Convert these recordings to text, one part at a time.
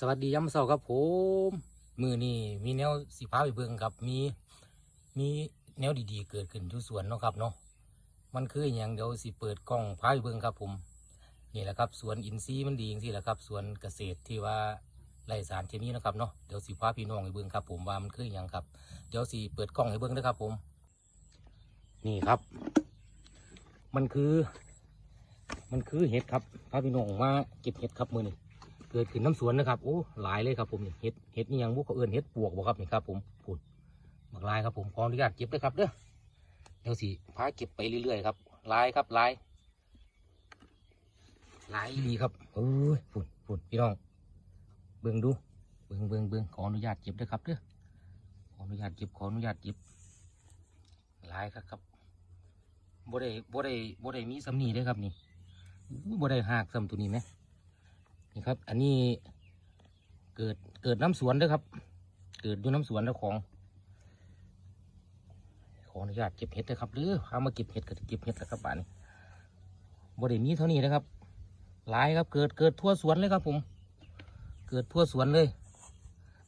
สวัสดีย้ำเสาครับผมมือนี่มีแนวสีฟ้าไปเบิ่งครับมีมีแนวดีๆ เกิดขึ้นที่สวนเนาะครับเนาะมันคืออย่างเดี๋ยวสิเปิดกล้องพาไปเบิ่งครับผมนี่แหละครับสวนอินทรีย์มันดีจริงๆแหละครับสวนเกษตรที่ว่าไร้สารเคมีนะครับเนาะเดี๋ยวสิพาพี่น้องไปเบิ่งครับผมว่ามันคืออย่างครับ เดี๋ยวสิเปิดกล้องให้เบิ่งนะครับผม นี่ครับ มันคือ มันคือเห็ดครับพาพี่น้องมาเก็บเห็ดครับมือนี่ เกิดขึ้นน้ำสวนนะครับโอ้หลายเลยครับผมนี่เห็ดเห็ดนี่ยังบุกเขาเอื่นเห็ดปวกบ่ครับนี่ครับผมพูดบักลายครับผมขออนุญาตเก็บเลยครับเด้อเดี๋ยวสิพาเก็บไปเรื่อยๆครับลายครับลายลายดีครับเอ้ยฝุ่นฝุ่นพี่น้อง เบิ่งดูเบิ่งเบิ่งเบิ่งขออนุญาตเก็บด้วยครับเด้อขออนุญาตเก็บขออนุญาตเก็บลายครับครับบ่ได้บ่ได้บ่ได้มีสำนีเด้ครับนี่บ่ได้หักสำตัวนี้ไหม นี่ครับ อันนี้เกิดเกิดน้ำสวนเด้วยครับ เกิดอยู่น้ำสวนแล้วของ ขออนุญาตเก็บเห็ดนะครับหรือพามาเก็บเห็ดก็จะเก็บเห็ดแล้วครับบ้านนี้บริมีเท่านี้นะครับ หลายครับเกิดเกิดทั่วสวนเลยครับ ผม เกิดทั่วสวนเลย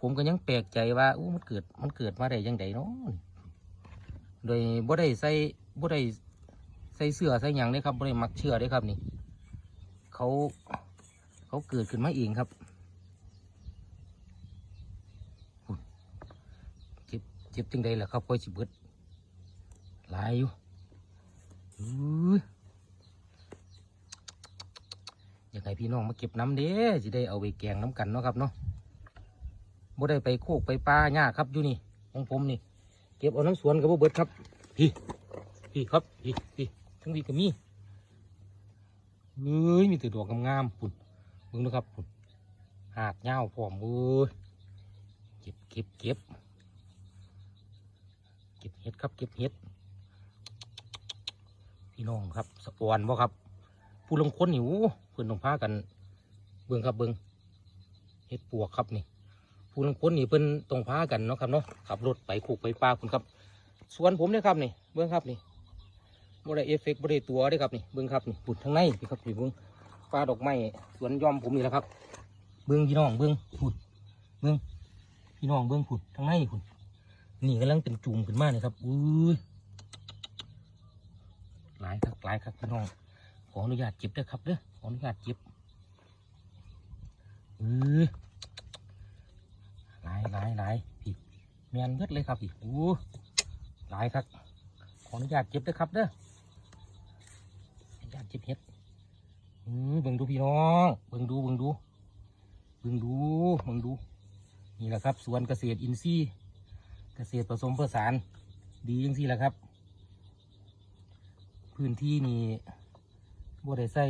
ผมก็ยังแปลกใจว่าอู้มันเกิดมันเกิดมาได้ยังไงเนาะโดยบ่ได้ใส่บ่ได้ใส่เสื้อใส่หยังเลยครับบ่ได้มักเชื่อเลยครับนี่ เขา เขาเกิดขึ้นมาเองครับเจ็บเจ็บจังใดล่ะครับค่อยสิเบิดหลายอยู่อยากให้พี่น้องมาเก็บน้ำเด้สิได้เอาไปแกงน้ำกันเนาะครับเนาะบ่ได้ไปโคกไปปลาหญ้าครับอยู่นี่ของผมนี่ เก็บเอาน้ำสวนกับบ่เบิดครับ พี่ พี่ครับ พี่พี่ทั้งพี่ก็มีเอ้ยมีแต่ดอกงามๆปุ่น มึงนะครับหากเงาพร้อมมือเก็บเก็บเก็บเก็บเห็ดครับเก็บเห็ดพี่น้องครับสะออนบ่ครับ ผู้ลงคนนี่โอ้เพื่อนต้องพากัน เบิ่งครับเบิ่งเห็ดปวกครับนี่ ผู้ลงคนนี่เพิ่นต้องพากันเนาะครับเนาะขับรถไปขูกไปปลาคุณครับสวนผมเนี่ยครับนี่เบิ่งครับนี่บ่ได้เอฟเฟกต์บ่ได้ตัวเด้ครับนี่เบิ่งครับนี่ปุ่นทั้งในพี่ครับพี่เบิ่ง ปลาดอกไม้สวนยอมผมนี่แหละครับ เบิ้องพี่น้องเบิ้องผุดเบิ้องพี่น้องเบิ้องผุดทางในผุดนี่กำลังเป็นจุ่มขึ้นมากเลยครับอุ้ยหลายครับหลายครับพี่น้อง ขออนุญาตเก็บด้วยครับเด้อขออนุญาตเก็บเออหลายหลายหลายพี่แมนเบิดเลยครับพี่โอ้หลายครับ ขออนุญาตเก็บด้วยครับเด้ออนุญาตเก็บเห็ด เบิ่งดูพี่น้อง เบิ่งดูเบิ่งดูเบิ่งดูเบิ่งดู นี่แหละครับสวนเกษตรอินทรีย์ เกษตรผสมผสาน ดีจังสี่แหละครับ พื้นที่นี่บ่ได้ใส่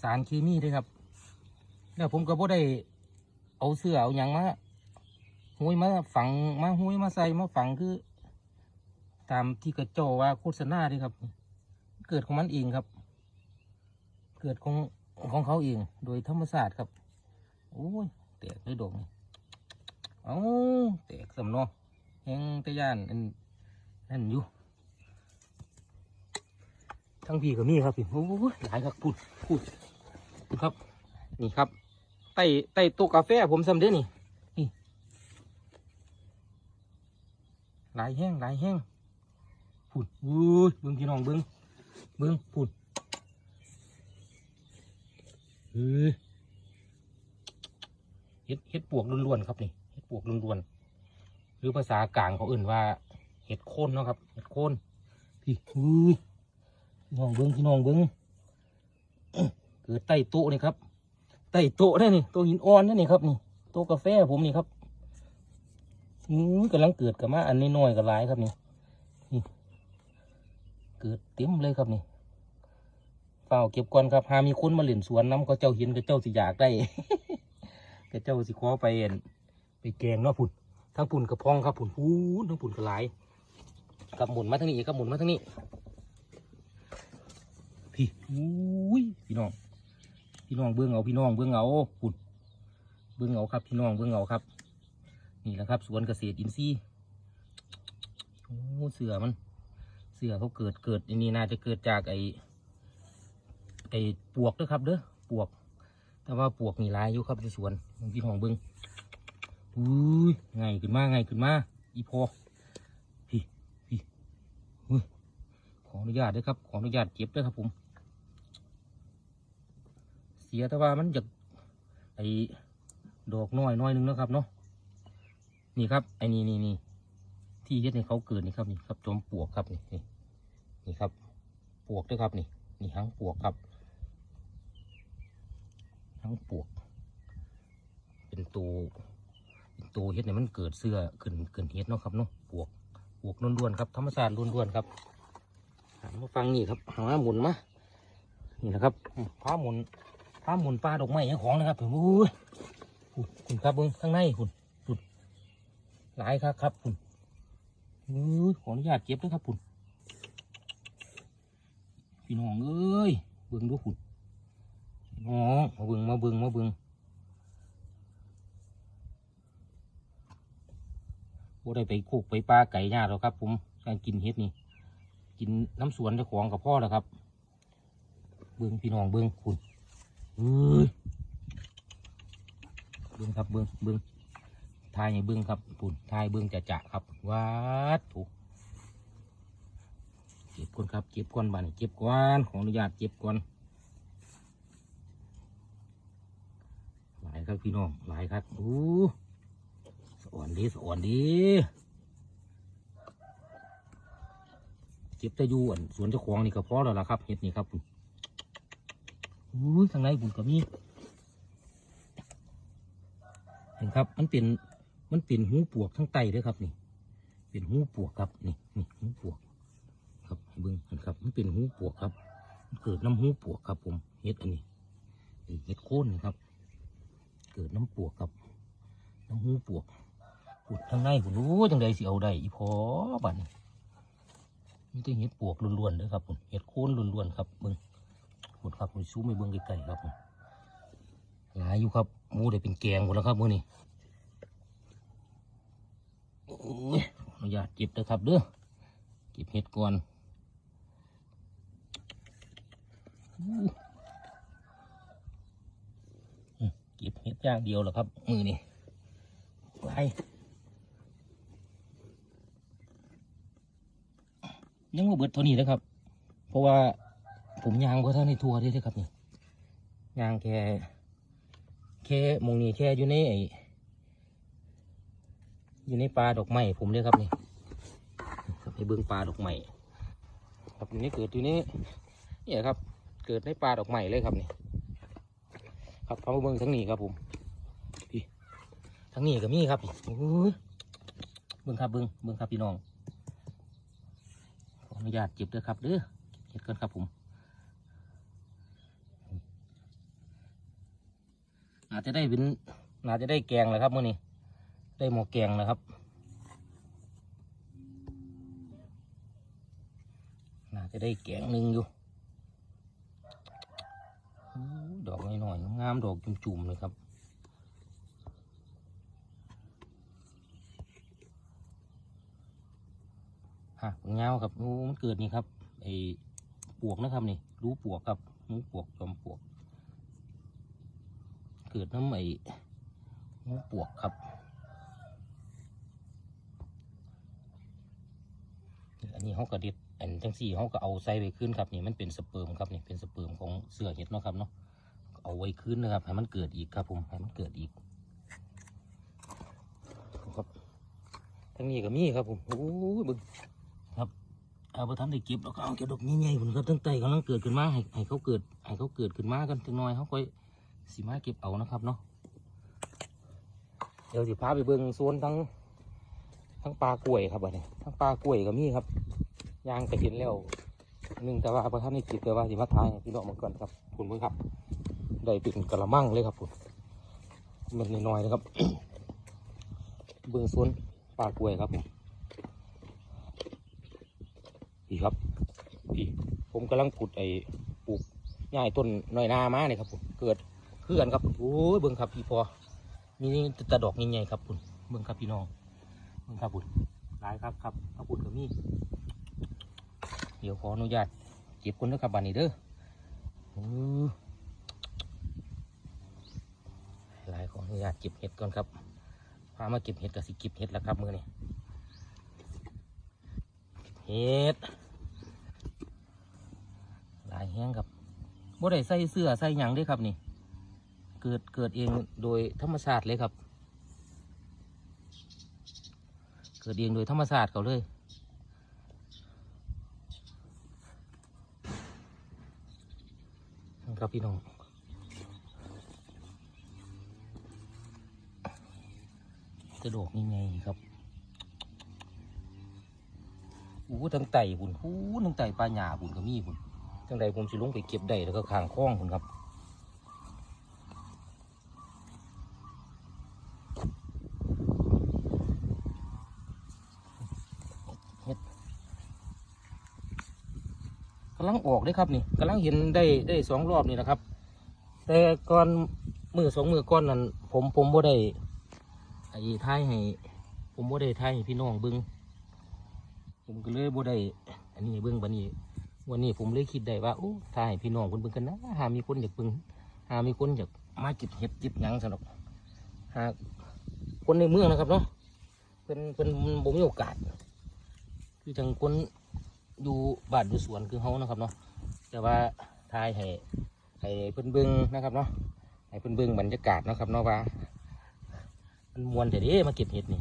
สารเคมีด้วยครับ แล้วผมก็บ่ได้เอาเสื้อเอาหยังมาหุยมาฝังมาหุยมาใส่มาฝังคือ ตามที่กระโจว่าโฆษณาเด้วยครับ เกิดของมันเองครับ เกิดของของเขาเอง โดยธรรมศาสตร์ครับโอ้ยแตกเลยดอกนี่เอาแตกสำนอแหงตะย่านอันนั่นอยู่ทั้งพี่ก็มีครับพี่โอ้ยหลายครับพูดพูดพูดครับ นี่ครับใต้ใต้โต๊ะกาแฟผมสำเร็จนี่นี่หลายแห้งหลายแห้งพูดอุ้ยเบิ้งพี่น้องเบิ้งเบิ้งพูด อเห็ดเห็ดปวกล้วนๆครับนี่เห็ดปวกล้วนๆหรือภาษากลางเขาเอื่นว่า เห็ดโคนเนาะครับ เห็ดโคนพี่อุ้ยพี่น้องเบิ้งพี่น้องเบิ้งเกิดใต้โต๊ะนี่ครับใต้โต๊ะนี่นี่โต๊ะหินอ่อนนี่นี่ครับนี่โต๊ะกาแฟผมนี่ครับอือกำลังเกิดกับมาอันน้อยๆกับหลายครับนี่นี่ เกิดเต็มเลยครับนี่ เฝ้าเก็บก่อนครับหามีคนมาเล่นสวนน้ำก็เจ้าเห็นก็เจ้าสิอยากได้ก็เจ้าสิขอไปอั่นไปแกงเนาะพุ่นทั้งพุ่นกระพองครับพุ่นพูนทั้งพุ่นกระไหลายขับหมุนมาทางนี้กับหมุนมาทางนี้พี่อุ้ยพี่น้อง พี่น้องเบื้องเอาพี่น้องเบื้องเอาพุ่นเบื้องเอาครับ พี่น้องเบื้องเอาครับ นี่แหละครับ สวนเกษตรอินทรีย์โอ้เสือมัน เสือเขาเกิดเกิดอันนี้น่าจะเกิดจากไอ ไอ้ปวกด้อครับเด้อปวก แต่ว่าปวกนี่หลายอยู่ครับที่สวนของพี่น้องเบิ้งอุ้ยไงขึ้นมาไงขึ้นมาอีพอพี่พี่อุ้ยขออนุญาตด้วยครับขออนุญาตเก็บด้วยครับผม เสียแต่ว่ามันจะไอ้ดอกน้อยน้อยหนึงนะครับเนาะนี่ครับไอ้นี่นี่นี่ที่เฮ็ดให้เขาเกิดนี่ครับนี่ครับจมปวกครับนี่นี่นี่ครับ ปวกด้วยครับนี่นี่หางปวกครับ หางปวก เป็นตัวเป็นตัวเฮ็ดให้มันเกิดเสื้อขึ้นขึ้นเฮ็ดเนาะครับเนาะปวกปวกล้วนๆครับธรรมชาติล้วนๆครับหันมาฟังนี่ครับหาหมุนมานี่นะครับอืมพาหมุนพาหมุนปลาดอกไม้ให้ของนะครับผมอุ้ยคุณคุณครับเบิ้งข้างในคุณคุณหลายครับครับคุณอุ้ขออนุญาตเก็บด้วยครับคุณพี่น้องเอ้ยเบิ้งดูคุณ พี่น้อมาเบิ้งมาเบิ้งมาเบิ้งบ่ได้ไปโคกไปปลาไก่ย่าหรอกครับ ผมการกินเห็ดนี่ กินน้ำสวนเจ้าของกับพ่อแล้วครับ เบิ้งพี่น้องเบิ้งคุณเอ้ยเบิ้งครับเบิ้งเบิ้งทายให้เบิ้งครับปุ่นทายเบิ้งจะจะครับวัดถูกเก็บก่อนครับเก็บก่อนบ้านเก็บก่อนขออนุญาตเก็บก่อนหลาย ครับพี่น้องหลายครับโอ้สอ่อนดีสอ่อนดีเก็บแต่อยู่อันสวนเจ้าของนี่ก็พอแล้วล่ะครับเห็ดนี่ครับปุ่นอุ้ยข้างในบุญก็มีเห็นครับมันเป็นมันเป็นหูปวกทั้งไตเด้วยครับนี่ เป็นหูปวกครับนี่นี่หูปวก ครับเบิ้งเห็นครับ มันเป็นหูปวกครับมันเกิดน้ำหูปวกครับผมเห็ดอันนี้เห็ดโคนนี่ครับ เกิดน้ำปวกครับ น้ำหูปวกปวดข้างในผมรู้จังใดสิเอาได้อีพอบัดนมีแต่เห็ดปวกล้วนๆเด้อครับผมเห็ดโคนล้วนๆครับเบิ้งหมดครับผมซูมไปเบิ้องไกลๆครับผมหลายอยู่ครับมูได้เป็นแกงหมดแล้วครับมื้อนี้โอ้ยออนุญาตเก็บเด้อครับเด้อเก็บเห็ดก่อนอู้อืม เก็บเห็ดอย่างเดียวเหรอครับ มือนี้ไปยังว่าเบิดเท่านี้นะครับ เพราะว่าผมยางเพราะท่านในทัวร์ด้เลยครับนี่ยางแค่แค่มงนี้แค่อยู่ในไออยู่ในปลาดอกไม้ผมเลยครับนี่ครับให้เบิ้องปลาดอกไม้ครับนี่เกิดอยู่นี่เนี่ยครับ เกิดในปลาดอกไม้เลยครับนี่ครับพามาเบิ้องทั้งนี้ครับผม ทั้งนี้ก็มีครับโอ้ยเบิ้งครับเบิ้งเบิ้งครับพี่น้องขออนุญาตเก็บด้วยครับเด้อเก็บกันครับผมอาจจะได้เป็นอาจจะได้แกงเลยครับมื่อนี้ได้หมอแกงนะครับน่าจะได้แกงหนึ่งอยู่ดอกน้อยๆงามดอกจุ่มๆเลยครับ ฮะเงาครับโอ้มันเกิดนี่ครับไอ้ปวกนะครับนี่ รู้ปวกครับรู้ปวกจอมปวก เกิดน้ำไอ้งูปวกครับอันนี้เขาก็เด็ดอันจังสี่เขาก็เอาใส่ไว้ขึ้นครับนี่มันเป็นสเปิร์มครับนี่เป็นสเปิร์มของเสือเห็ดเนาะครับเนาะเอาไว้ขึ้นนะครับให้มันเกิดอีกครับผมให้มันเกิดอีกครับทั้งนี้ก็มีครับผมโอ้ยบึง เอาไปทำได้เก็บแล้วก็เอาเก็บดอกใหญ่ๆผมครับตั้งแต่กำลังเกิดขึ้นมาให้ให้เขาเกิดให้เขาเกิดขึ้นมากันจังน้อยเขาค่อยสีมาเก็บเอานะครับเนาะเดี๋ยวสิพาไปเบิ่งโซนทั้งทั้งปลากล้วยครับบัดนี้ทั้งปลากล้วยก็มีครับยางก็เห็นแล้วหนึ่งแต่ว่าพระท่านนี่จิตแต่ว่าสิมาทายพี่น้องมาก่อนครับคุณเพิ่งครับ ได้เป็นกระมังเลยครับคุณมันน้อยๆนะครับ เบิ่งโซนปลากล้วยครับผม พี่ครับ พี่ผมกำลังขุดไอ้ปลูกง่ายต้นน้อยนามาเนี่ยครับผมเกิดเพื่อนครับโอ้ยเบิ่งครับพี่พอมีนี่แตะดอกใหญ่ๆครับคุณเบิ่งครับพี่น้องเบิ่งครับคุณหลายครับครับพระคุณกับมีเดี๋ยวขออนุญาตเก็บคนนะครับบันนี้เด้อโอ้ออนุญาตเก็บเห็ดก่อนครับพามาเก็บเห็ดกับสิเก็บเห็ดแล้วครับมือนี้เห็ด ลายแห้งครับบ่ได้ใส่เสื้อใส่หยังเด้วยครับนี่ เกิดเกิดเองโดยธรรมชาติเลยครับ เกิดเองโดยธรรมชาติเขาเลยครับพี่น้องจะดอกยังไงครับอู้ทั้งไต่หุ่นหูทั้งไต่ปลาหยาหุ่นก็มีหุ่น ทั้งใดผมสิลงไปเก็บได้แล้วก็ขางคล้องหุ่นครับกำลังออกเลยครับนี่กำลังเห็นได้ได้สองรอบนี่นะครับ แต่ก่อนมือสองมือก่อนนั้นผมผมบ่ได้ไอ้ท้ายให้ ผมบ่ได้ท้ายให้พี่น้องเบิ้งผมก็เลยบ่ได้อันนี้เบิ้งบันนี้ วันนี้ผมเลยคิดได้ว่าโอ้ท้ายให้พี่น้องเพิ่นเบิ่งกันนะหามีคนอยากเบิ่งหามีคนอยากมาเก็บเห็ดเก็บหยังสนุกหาคนในเมืองนะครับเนาะเพิ่นเพิ่นบ่มีโอกาส คือจังคนอยู่บ้านอยู่สวนคือเฮานะครับเนาะแต่ว่าทายให้ให้เพิ่นเบิ่งนะครับเนาะให้เพิ่นเบิ่งบรรยากาศนะครับเนาะว่า มันมวนแต่เด้มาเก็บเห็ดนี่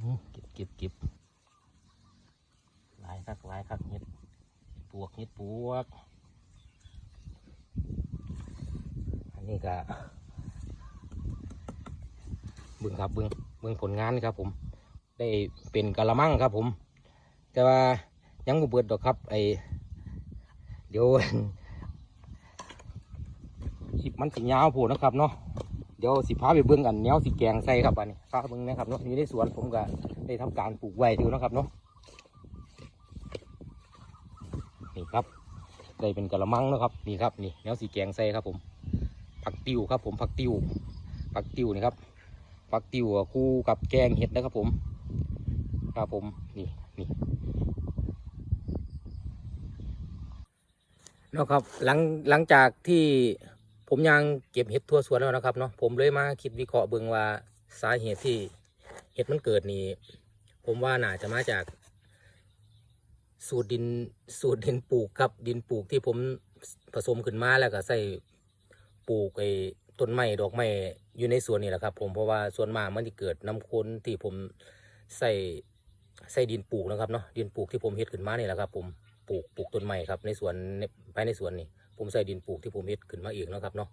อืม เก็บเก็บหลายคักหลายคักเห็ดปวกเห็ดปวก อันนี้ก็เบิ่งครับเบิ่งเบิ่งผลงานครับผม ได้เป็นกะละมังครับผม แต่ว่ายังบ่เบิดดอกครับไอเดี๋ยวคลิปมันสิยาวโผดนะครับเนาะเดี๋ยวสิพาไปเบิ่งอันแนวสิแกงใส่ครับอันนี้พาเบิ่งนะครับเนาะอยู่ในสวนผมก็ ได้ทำการปลูกไว้อยู่นะครับเนาะนี่ครับได้เป็นกะละมังนะครับนี่ครับนี่แนวสีแกงใส่ครับผมผักติวครับผมผักติวผักติวนี่ครับฟักติวคู่กับแกงเห็ดนะครับผมครับผมนี่นี่นะครับหลังหลังจากที่ผมยังเก็บเห็ดทั่วสวนแล้วนะครับเนาะผมเลยมาคิดวิเคราะห์เบิ่งว่าสาเหตุที่ เห็ดมันเกิดนี่ผมว่าน่าจะมาจาก สูตรดินสูตรดินปลูกครับดินปลูกที่ผมผสมขึ้นมาแล้วก็ใส่ปลูกไอ้ต้นไม้ดอกไม้อยู่ในสวนนี่แหละครับผมเพราะว่าสวนมากมันจะเกิดน้ำค้นที่ผมใส่ใส่ดินปลูกนะครับเนาะดินปลูกที่ผมเฮ็ดขึ้นมานี่แหละครับ ผมปลูกปลูกต้นไม้ครับในสวนในภายในสวนนี่ผมใส่ดินปลูกที่ผมเฮ็ดขึ้นมาเองนะครับเนาะ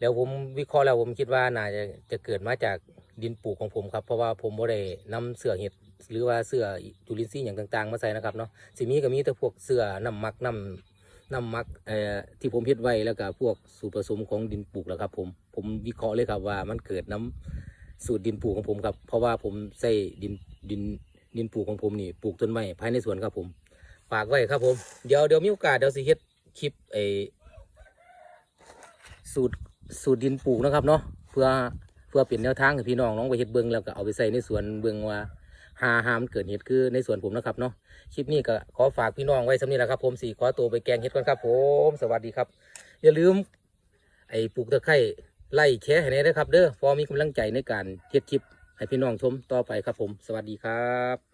แล้วผมวิเคราะห์แล้วผมคิดว่าน่าจะจะเกิดมาจาก ดินปลูกของผมครับเพราะว่าผมบ่ได้นำเสื้อเห็ดหรือว่าเสื้อจุลินทรีย์อย่างต่างๆ มาใส่นะครับเนาะสิมีก็มีแต่พวกเสื้อน้ำมักน้ำน้ำมักเอ่อที่ผมเฮ็ดไว้แล้วก็พวกสูตรผสมของดินปลูกแล้วครับ ผมผมวิเคราะห์เลยครับว่ามันเกิดน้ำสูตรดินปลูกของผมครับ เพราะว่าผมใส่ดินดินดินปลูกของผมนี่ปลูกต้นไม้ภายในสวนครับผมฝากไว้ครับผมเดี๋ยวเดี๋ยวมีโอกาสเดี๋ยวสิเฮ็ดคลิปไอสูตรสูตรดินปลูกนะครับเนาะเพื่อ เพื่อเปลี่ยนแนวทางให้พี่น้องน้องไปเฮ็ดเบิ่งแล้วก็เอาไปใส่ในสวนเบิ่งว่าหาหามเกิดเหตุคือในสวนผมนะครับเนาะคลิปนี้ก็ขอฝากพี่น้องไว้สำนี้แหละครับ ผมสี่ขอตัวไปแกงเห็ดก่อนครับ ผมสวัสดีครับ อย่าลืม ไอ้ปลูกตะไคร้ไล่แค่ให้แน่ด้ครับ เด้อพอมีกำลังใจในการเฮ็ดคลิปให้พี่น้องชมต่อไปครับผม สวัสดีครับ